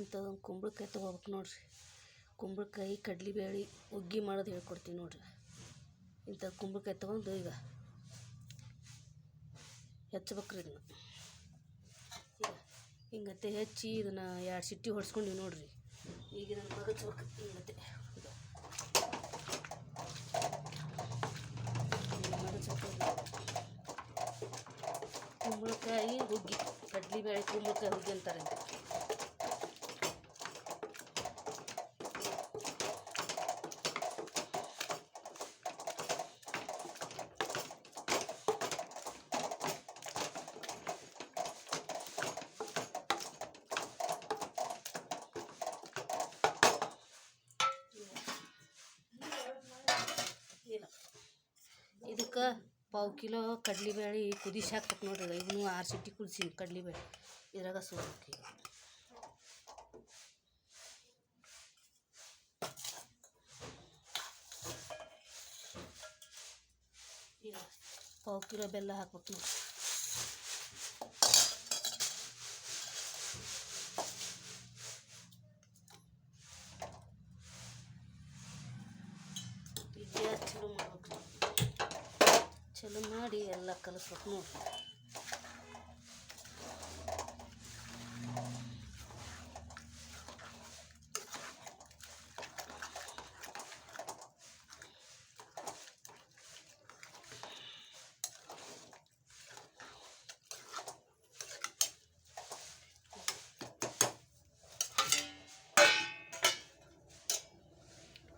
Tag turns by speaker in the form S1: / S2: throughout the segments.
S1: ಇಂಥದೊಂದು ಕುಂಬಳಕಾಯಿ ತೊಗೋಬೇಕು ನೋಡಿರಿ. ಕುಂಬಳಕಾಯಿ, ಕಡ್ಲೆಬೇಳೆ, ಹುಗ್ಗಿ ಮಾಡೋದು ಹೇಳ್ಕೊಡ್ತೀನಿ ನೋಡಿರಿ. ಇಂಥ ಕುಂಬಳಕಾಯಿ ತೊಗೊಂಡು ಈಗ ಹೆಚ್ಚಬೇಕ್ರಿ ಇದನ್ನ. ಈಗ ಹಿಂಗತ್ತೆ ಹೆಚ್ಚಿ ಇದನ್ನು ಎರಡು ಸಿಟ್ಟಿ ಹೊಡ್ಸ್ಕೊಂಡೀವಿ ನೋಡಿರಿ. ಈಗ ಇದನ್ನು ಮಗಚ್ಬೇಕು ಹಿಂಗತ್ತೆ. ಕುಂಬಳಕಾಯಿ, ಹುಗ್ಗಿ, ಕಡ್ಲೆಬೇಳೆ, ಕುಂಬಳಕಾಯಿ, ಹುಗ್ಗಿ ಅಂತಾರೆ. ಇದಕ್ಕೆ ಪಾವು ಕಿಲೋ ಕಡ್ಲೆಬೇಳೆ ಕುದಿಸಿ ಹಾಕ್ಬೇಕು ನೋಡ್ರಿ ಇವನು ಆರು ಸಿಟ್ಟಿ ಕುದಿಸಿ ಕಡ್ಲೆಬೇಳೆ. ಇದ್ರಾಗ ಈಗ. ಪಾವು ಕಿಲೋ ಬೆಲ್ಲ ಹಾಕ್ಬೇಕು ನೋಡಿ ಈಗ ಗ್ಯಾಸ್ ಚಲೋ ಮಾಡ್ಬೇಕು ಚಲೋ ಮಾಡಿ ಎಲ್ಲ ಕಲಿಸ್ಬೇಕು ನೋಡಿ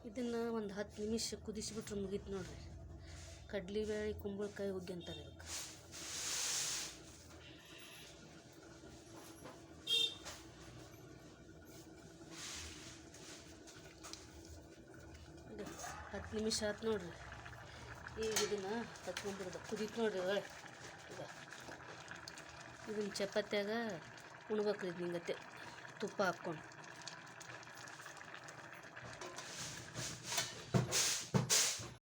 S1: ಇದನ್ನು ಒಂದು ಹತ್ತು ನಿಮಿಷ ಕುದಿಸಿಬಿಟ್ರೆ ಮುಗೀತು ನೋಡ್ರಿ. ಕಡ್ಲೆಬೇಳೆ, ಕುಂಬಳಕಾಯಿ ಹುಗ್ಗಿ ಅಂತಾರೆ ಇದಕ್ಕೆ ಇದು ಹತ್ತು ನಿಮಿಷ ಆಯ್ತು ನೋಡ್ರಿ. ಈಗ ಇದನ್ನು ಹತ್ಕೊಂಡ್ಬಿಡ್ದು ಕುದೀತು ನೋಡ್ರಿ ಒಳ್ಳೆ ಈಗ ಇದನ್ನು ಚಪಾತ್ಯಾಗ ಉಣ್ಬೇಕ್ರಿ ಇದು ನಿಂಗತ್ತೆ. ತುಪ್ಪ ಹಾಕ್ಕೊಂಡು.